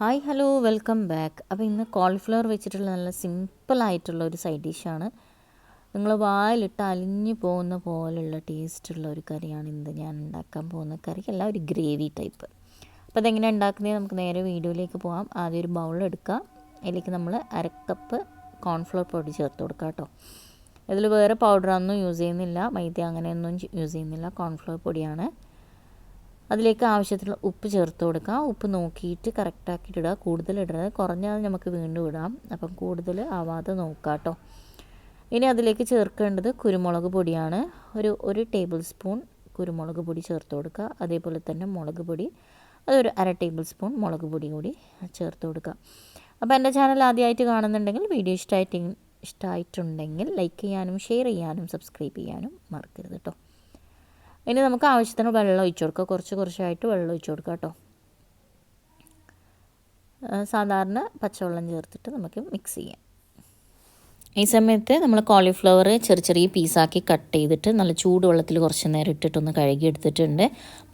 Hi hello welcome back അപ്പോൾ ഇന്ന് cauliflower വെച്ചിട്ടുള്ള നല്ല സിമ്പിളായിട്ടുള്ള ഒരു സൈഡ് ഡിഷാണ് നിങ്ങൾ വായിലിട്ട് അലിഞ്ഞു പോകുന്ന പോലുള്ള ടേസ്റ്റുള്ള ഒരു കറിയാണ് ഇന്ന് ഞാൻ ഉണ്ടാക്കാൻ പോകുന്ന കറി അല്ല ഒരു ഗ്രേവി ടൈപ്പ് അപ്പോൾ അതെങ്ങനെ ഉണ്ടാക്കുന്നത് നമുക്ക് നേരെ വീഡിയോയിലേക്ക് പോകാം ആദ്യം ഒരു ബൗൾ എടുക്കുക അതിലേക്ക് നമ്മൾ അരക്കപ്പ് കോൺഫ്ലവർ പൊടി ചേർത്ത് കൊടുക്കുക കേട്ടോ. ഇതിൽ വേറെ പൗഡറൊന്നും യൂസ് ചെയ്യുന്നില്ല. മൈദ അങ്ങനെയൊന്നും യൂസ് ചെയ്യുന്നില്ല. കോൺഫ്ലവർ പൊടിയാണ്. അതിലേക്ക് ആവശ്യത്തിനുള്ള ഉപ്പ് ചേർത്ത് കൊടുക്കുക ഉപ്പ് നോക്കിയിട്ട് കറക്റ്റാക്കിയിട്ട് ഇടുക. കൂടുതൽ ഇടരുത്. കുറഞ്ഞാൽ നമുക്ക് വീണ്ടും ഇടാം. അപ്പം കൂടുതൽ ആവാതെ നോക്കുക കേട്ടോ. ഇനി അതിലേക്ക് ചേർക്കേണ്ടത് കുരുമുളക് പൊടിയാണ്. ഒരു ഒരു ടേബിൾ സ്പൂൺ കുരുമുളക് പൊടി ചേർത്ത് കൊടുക്കുക. അതേപോലെ തന്നെ മുളക് പൊടി അതൊരു അര ടേബിൾ സ്പൂൺ മുളക് പൊടി കൂടി ചേർത്ത് കൊടുക്കുക. അപ്പോൾ എന്റെ ചാനൽ ആദ്യമായിട്ട് കാണുന്നുണ്ടെങ്കിൽ വീഡിയോ ഇഷ്ടമായിട്ട് ഇഷ്ടമായിട്ടുണ്ടെങ്കിൽ ലൈക്ക് ചെയ്യാനും ഷെയർ ചെയ്യാനും സബ്സ്ക്രൈബ് ചെയ്യാനും മറക്കരുത് കേട്ടോ. ഇനി നമുക്ക് ആവശ്യത്തിന് വെള്ളം ഒഴിച്ചു കൊടുക്കുക കുറച്ച് കുറച്ചായിട്ട് വെള്ളം ഒഴിച്ചു കൊടുക്കുക കേട്ടോ. സാധാരണ പച്ചവെള്ളം ചേർത്തിട്ട് നമുക്ക് മിക്സ് ചെയ്യാം. ഈ സമയത്ത് നമ്മൾ കോളിഫ്ലവർ ചെറിയ ചെറിയ പീസാക്കി കട്ട് ചെയ്തിട്ട് നല്ല ചൂടുവെള്ളത്തിൽ കുറച്ച് നേരം ഇട്ടിട്ടൊന്ന് കഴുകി എടുത്തിട്ടുണ്ട്.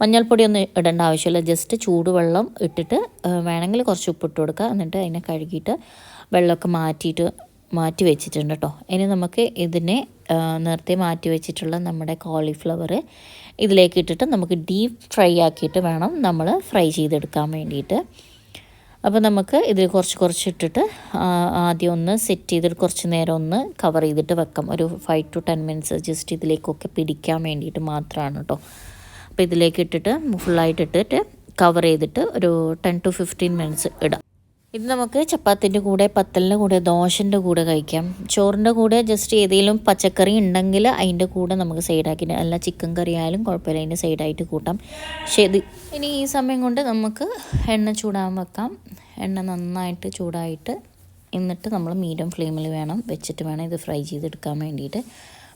മഞ്ഞൾപ്പൊടി ഒന്നും ഇടേണ്ട ആവശ്യമില്ല. ജസ്റ്റ് ചൂടുവെള്ളം ഇട്ടിട്ട് വേണമെങ്കിൽ കുറച്ച് ഉപ്പിട്ട് കൊടുക്കുക എന്നിട്ട് അതിനെ കഴുകിയിട്ട് വെള്ളമൊക്കെ മാറ്റിയിട്ട് മാറ്റി വെച്ചിട്ടുണ്ട് കേട്ടോ. ഇനി നമുക്ക് ഇതിനെ നേരത്തെ മാറ്റി വെച്ചിട്ടുള്ള നമ്മുടെ കോളിഫ്ലവർ ഇതിലേക്ക് ഇട്ടിട്ട് നമുക്ക് ഡീപ്പ് ഫ്രൈ ആക്കിയിട്ട് വേണം നമ്മൾ ഫ്രൈ ചെയ്തെടുക്കാൻ വേണ്ടിയിട്ട്. അപ്പോൾ നമുക്ക് ഇതിൽ കുറച്ച് കുറച്ച് ഇട്ടിട്ട് ആദ്യം ഒന്ന് സെറ്റ് ചെയ്തിട്ട് കുറച്ച് നേരം ഒന്ന് കവർ ചെയ്തിട്ട് വെക്കാം. ഒരു five to ten minutes just ഇതിലേക്കൊക്കെ പിടിക്കാൻ വേണ്ടിയിട്ട് മാത്രമാണ് കേട്ടോ അപ്പോൾ ഇതിലേക്ക് ഇട്ടിട്ട് ഫുള്ളായിട്ട് ഇട്ടിട്ട് കവർ ചെയ്തിട്ട് ഒരു ടെൻ ടു ഫിഫ്റ്റീൻ മിനിറ്റ്സ് ഇടാം. ഇത് നമുക്ക് ചപ്പാത്തിന്റെ കൂടെ പത്തലിന്റെ കൂടെ ദോശന്റെ കൂടെ കഴിക്കാം. ചോറിന്റെ കൂടെ ജസ്റ്റ് ഏതെങ്കിലും പച്ചക്കറി ഉണ്ടെങ്കിൽ അതിന്റെ കൂടെ നമുക്ക് സൈഡാക്കി അല്ല ചിക്കൻ കറി ആയാലും കുഴപ്പമില്ല അതിന്റെ സൈഡായിട്ട് കൂട്ടാം. പക്ഷേ ഇനി ഈ സമയം കൊണ്ട് നമുക്ക് എണ്ണ ചൂടാൻ വെക്കാം. എണ്ണ നന്നായിട്ട് ചൂടായിട്ട് എന്നിട്ട് നമ്മൾ മീഡിയം ഫ്ലെയിമിൽ വേണം വെച്ചിട്ട് വേണം ഇത് ഫ്രൈ ചെയ്തെടുക്കാൻ വേണ്ടിയിട്ട്.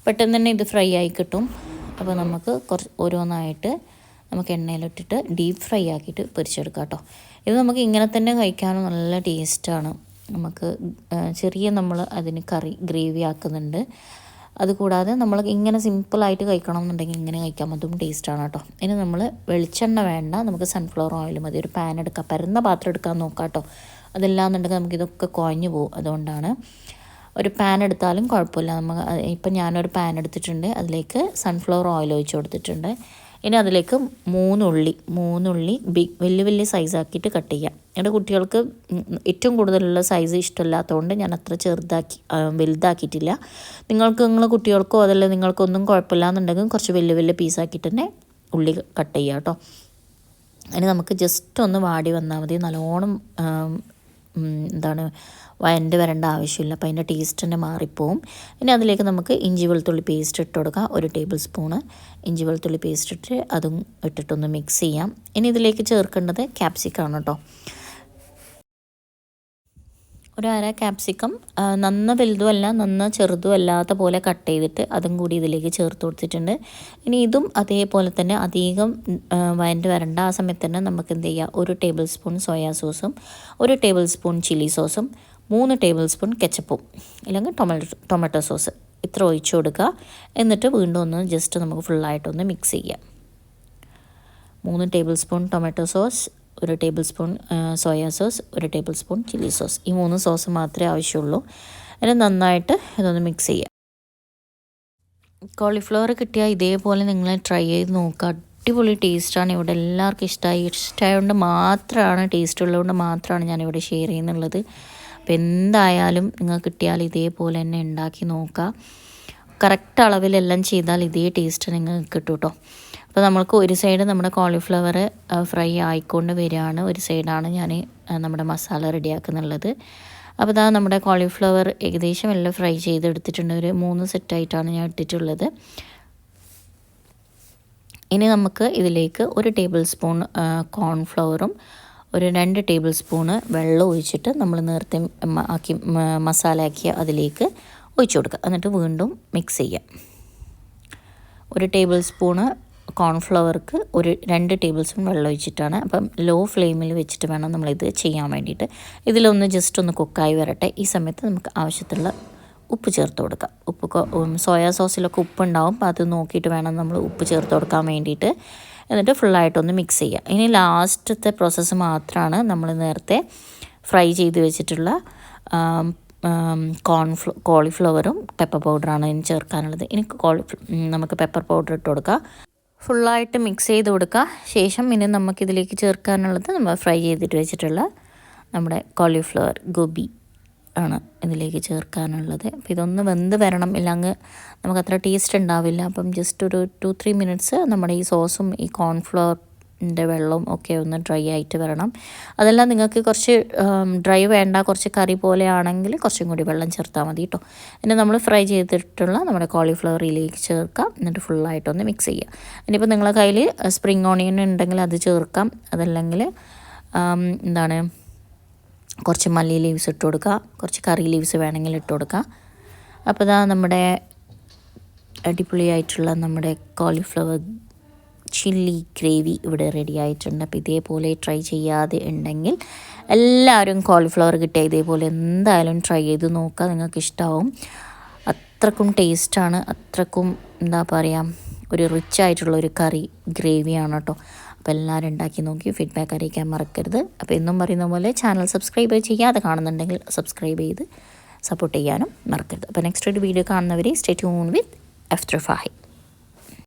പെട്ടെന്ന് തന്നെ ഇത് ഫ്രൈ ആയി കിട്ടും. അപ്പോൾ നമുക്ക് കുറച്ച് ഓരോന്നായിട്ട് നമുക്ക് എണ്ണയിലിട്ടിട്ട് ഡീപ്പ് ഫ്രൈ ആക്കിയിട്ട് പൊരിച്ചെടുക്കാം കേട്ടോ. ഇത് നമുക്ക് ഇങ്ങനെ തന്നെ കഴിക്കാനും നല്ല ടേസ്റ്റാണ് നമുക്ക് ചെറിയ നമ്മൾ അതിന് കറി ഗ്രേവി ആക്കുന്നുണ്ട്. അതുകൂടാതെ നമ്മൾ ഇങ്ങനെ സിമ്പിളായിട്ട് കഴിക്കണം എന്നുണ്ടെങ്കിൽ ഇങ്ങനെ കഴിക്കാം അതും ടേസ്റ്റാണ് കേട്ടോ. ഇനി നമ്മൾ വെളിച്ചെണ്ണ വേണ്ട നമുക്ക് സൺഫ്ലവർ ഓയിൽ മതി. ഒരു പാൻ എടുക്കാം പരന്ന പാത്രം എടുക്കാൻ നോക്കാം കേട്ടോ. അതില്ലാന്നുണ്ടെങ്കിൽ നമുക്ക് ഇതൊക്കെ കുഴഞ്ഞു പോകും അതുകൊണ്ടാണ്. ഒരു പാൻ എടുത്താലും കുഴപ്പമില്ല. നമ്മൾ ഇപ്പം ഞാനൊരു പാൻ എടുത്തിട്ടുണ്ട്. അതിലേക്ക് സൺഫ്ലവർ ഓയിൽ ഒഴിച്ച് കൊടുത്തിട്ടുണ്ട്. ഇനി അതിലേക്ക് മൂന്നുള്ളി മൂന്നുള്ളി ബിഗ് വലിയ വലിയ സൈസാക്കിയിട്ട് കട്ട് ചെയ്യാം. എന്റെ കുട്ടികൾക്ക് ഏറ്റവും കൂടുതലുള്ള സൈസ് ഇഷ്ടമില്ലാത്തതുകൊണ്ട് ഞാൻ അത്ര ചെറുതാക്കി വലുതാക്കിയിട്ടില്ല. നിങ്ങൾക്ക് നിങ്ങൾ കുട്ടികൾക്കോ അതല്ല നിങ്ങൾക്കൊന്നും കുഴപ്പമില്ല എന്നുണ്ടെങ്കിൽ കുറച്ച് വലിയ വലിയ പീസാക്കിയിട്ട് തന്നെ ഉള്ളി കട്ട് ചെയ്യുക കേട്ടോ. അതിന് നമുക്ക് ജസ്റ്റ് ഒന്ന് വാടി വന്നാൽ മതി. നല്ലോണം എന്താണ് വയന്റെ വരേണ്ട ആവശ്യമില്ല. അപ്പോൾ അതിന്റെ ടേസ്റ്റ് തന്നെ മാറിപ്പോവും. പിന്നെ അതിലേക്ക് നമുക്ക് ഇഞ്ചി വെളുത്തുള്ളി പേസ്റ്റ് ഇട്ട് കൊടുക്കാം. ഒരു ടേബിൾ സ്പൂണ് ഇഞ്ചി വെളുത്തുള്ളി പേസ്റ്റ് ഇട്ട് അതും ഇട്ടിട്ടൊന്ന് മിക്സ് ചെയ്യാം. ഇനി ഇതിലേക്ക് ചേർക്കേണ്ടത് ക്യാപ്സിക്കാണ് കേട്ടോ. ഒരു അര ക്യാപ്സിക്കം നന്ന വലുതുമല്ല നന്ന ചെറുതും അല്ലാത്ത പോലെ കട്ട് ചെയ്തിട്ട് അതും കൂടി ഇതിലേക്ക് ചേർത്ത് കൊടുത്തിട്ടുണ്ട്. ഇനി ഇതും അതേപോലെ തന്നെ അധികം വയന്റ് വരണ്ട ആ സമയത്ത് തന്നെ നമുക്ക് എന്ത് ചെയ്യാം? ഒരു ടേബിൾ സ്പൂൺ സോയാ സോസും ഒരു ടേബിൾ സ്പൂൺ ചില്ലി സോസും മൂന്ന് ടേബിൾ സ്പൂൺ കെച്ചപ്പും അല്ലെങ്കിൽ ടൊമാറ്റോ ടൊമാറ്റോ സോസ് ഇത്ര ഒഴിച്ചു കൊടുക്കുക. എന്നിട്ട് വീണ്ടും ഒന്ന് ജസ്റ്റ് നമുക്ക് ഫുള്ളായിട്ടൊന്ന് മിക്സ് ചെയ്യാം. മൂന്ന് ടേബിൾ സ്പൂൺ ടൊമാറ്റോ സോസ് ഒരു ടേബിൾ സ്പൂൺ സോയാ സോസ് ഒരു ടേബിൾ സ്പൂൺ ചില്ലി സോസ്. ഈ മൂന്ന് സോസ് മാത്രമേ ആവശ്യമുള്ളൂ. അതിന് നന്നായിട്ട് ഇതൊന്ന് മിക്സ് ചെയ്യാം. കോളിഫ്ലവർ കിട്ടിയാൽ ഇതേപോലെ നിങ്ങൾ ട്രൈ ചെയ്ത് നോക്കുക അടിപൊളി ടേസ്റ്റാണ്. ഇവിടെ എല്ലാവർക്കും ഇഷ്ടമായി ഇഷ്ടമായതുകൊണ്ട് മാത്രമാണ് ടേസ്റ്റ് ഉള്ളതുകൊണ്ട് മാത്രമാണ് ഞാനിവിടെ ഷെയർ ചെയ്യുന്നുള്ളത്. അപ്പോൾ എന്തായാലും നിങ്ങൾ കിട്ടിയാൽ ഇതേപോലെ തന്നെ ഉണ്ടാക്കി നോക്കുക കറക്റ്റ് അളവിലെല്ലാം ചെയ്താൽ ഇതേ ടേസ്റ്റ് നിങ്ങൾക്ക് കിട്ടും കേട്ടോ അപ്പോൾ നമ്മൾക്ക് ഒരു സൈഡ് നമ്മുടെ കോളിഫ്ലവർ ഫ്രൈ ആയിക്കൊണ്ട് വരികയാണ്. ഒരു സൈഡാണ് ഞാൻ നമ്മുടെ മസാല റെഡിയാക്കുന്നുള്ളത്. അപ്പോൾ ഇതാ നമ്മുടെ കോളിഫ്ലവർ ഏകദേശം എല്ലാം ഫ്രൈ ചെയ്തെടുത്തിട്ടുണ്ട്. ഒരു മൂന്ന് സെറ്റായിട്ടാണ് ഞാൻ ഇട്ടിട്ടുള്ളത്. ഇനി നമുക്ക് ഇതിലേക്ക് ഒരു ടേബിൾ സ്പൂൺ കോൺഫ്ലവറും ഒരു രണ്ട് ടേബിൾ സ്പൂണ് വെള്ളം ഒഴിച്ചിട്ട് നമ്മൾ നേരത്തെ ആക്കി മസാല ആക്കി അതിലേക്ക് ഒഴിച്ചു കൊടുക്കുക. എന്നിട്ട് വീണ്ടും മിക്സ് ചെയ്യാം ഒരു ടേബിൾ സ്പൂണ് കോൺഫ്ലവർക്ക് ഒരു രണ്ട് ടേബിൾ സ്പൂൺ വെള്ളം ഒഴിച്ചിട്ടാണ്. അപ്പം ലോ ഫ്ലെയിമിൽ വെച്ചിട്ട് വേണം നമ്മളിത് ചെയ്യാൻ വേണ്ടിയിട്ട്. ഇതിലൊന്ന് ജസ്റ്റ് ഒന്ന് കുക്കായി വരട്ടെ. ഈ സമയത്ത് നമുക്ക് ആവശ്യത്തിലുള്ള ഉപ്പ് ചേർത്ത് കൊടുക്കാം. ഉപ്പ് സോയാ സോസിലൊക്കെ ഉപ്പുണ്ടാവും. അപ്പോൾ അത് നോക്കിയിട്ട് വേണം നമ്മൾ ഉപ്പ് ചേർത്ത് കൊടുക്കാൻ വേണ്ടിയിട്ട്. എന്നിട്ട് ഫുള്ളായിട്ടൊന്ന് മിക്സ് ചെയ്യുക ഇനി ലാസ്റ്റത്തെ പ്രോസസ്സ് മാത്രമാണ് നമ്മൾ നേരത്തെ ഫ്രൈ ചെയ്ത് വെച്ചിട്ടുള്ള കോൺഫ്ല കോളിഫ്ലവറും പെപ്പർ പൗഡറാണ് ഇനി ചേർക്കാനുള്ളത്. ഇനി കോളിഫ്ല നമുക്ക് പെപ്പർ പൗഡർ ഇട്ട് കൊടുക്കുക ഫുള്ളായിട്ട് മിക്സ് ചെയ്ത് കൊടുക്കുക. ശേഷം ഇനി നമുക്കിതിലേക്ക് ചേർക്കാനുള്ളത് നമ്മൾ ഫ്രൈ ചെയ്തിട്ട് വെച്ചിട്ടുള്ള നമ്മുടെ കോളിഫ്ലവർ ഗോബി ആണ് ഇതിലേക്ക് ചേർക്കാനുള്ളത്. അപ്പോൾ ഇതൊന്ന് വെന്ത് വരണം. ഇല്ലെങ്കിൽ നമുക്ക് അത്ര ടേസ്റ്റ് ഉണ്ടാവില്ല. അപ്പം ജസ്റ്റ് ഒരു ടു ത്രീ മിനിറ്റ്സ് നമ്മുടെ ഈ സോസും ഈ കോൺഫ്ലവറിന്റെ വെള്ളവും ഒക്കെ ഒന്ന് ഡ്രൈ ആയിട്ട് വരണം. അതെല്ലാം നിങ്ങൾക്ക് കുറച്ച് ഡ്രൈ വേണ്ട കുറച്ച് കറി പോലെ ആണെങ്കിൽ കുറച്ചും കൂടി വെള്ളം ചേർത്താൽ മതി കേട്ടോ പിന്നെ നമ്മൾ ഫ്രൈ ചെയ്തിട്ടുള്ള നമ്മുടെ കോളിഫ്ലവർ ഇതിലേക്ക് ചേർക്കാം. എന്നിട്ട് ഫുള്ളായിട്ടൊന്ന് മിക്സ് ചെയ്യുക ഇനിയിപ്പോൾ നിങ്ങളെ കയ്യിൽ സ്പ്രിങ് ഓണിയൻ ഉണ്ടെങ്കിൽ അത് ചേർക്കാം. അതല്ലെങ്കിൽ എന്താണ് കുറച്ച് മല്ലി ലീവ്സ് ഇട്ട് കൊടുക്കുക കുറച്ച് കറി ലീവ്സ് വേണമെങ്കിൽ ഇട്ട് കൊടുക്കുക അപ്പോൾ ഇതാ നമ്മുടെ അടിപൊളിയായിട്ടുള്ള നമ്മുടെ കോളിഫ്ലവർ ചില്ലി ഗ്രേവി ഇവിടെ റെഡി ആയിട്ടുണ്ട്. അപ്പോൾ ഇതേപോലെ ട്രൈ ചെയ്യാതെ ഉണ്ടെങ്കിൽ എല്ലാവരും കോളിഫ്ലവർ കിട്ടിയ ഇതേപോലെ എന്തായാലും ട്രൈ ചെയ്ത് നോക്കുക നിങ്ങൾക്ക് ഇഷ്ടമാവും അത്രക്കും ടേസ്റ്റാണ് അത്രക്കും എന്താ പറയുക ഒരു റിച്ച് ആയിട്ടുള്ള ഒരു കറി ഗ്രേവിയാണ് കേട്ടോ. അപ്പോൾ എല്ലാവരും ഉണ്ടാക്കി നോക്കി ഫീഡ്ബാക്ക് അറിയിക്കാൻ മറക്കരുത്. അപ്പോൾ എന്നും പറയുന്ന പോലെ ചാനൽ സബ്സ്ക്രൈബ് ചെയ്യാതെ കാണുന്നുണ്ടെങ്കിൽ സബ്സ്ക്രൈബ് ചെയ്ത് സപ്പോർട്ട് ചെയ്യാനും മറക്കരുത്. അപ്പോൾ നെക്സ്റ്റ് ഒരു വീഡിയോ കാണുന്നവരെ സ്റ്റേ ട്യൂൺ വിത്ത് എഫ്റ്റർ ഫാഹി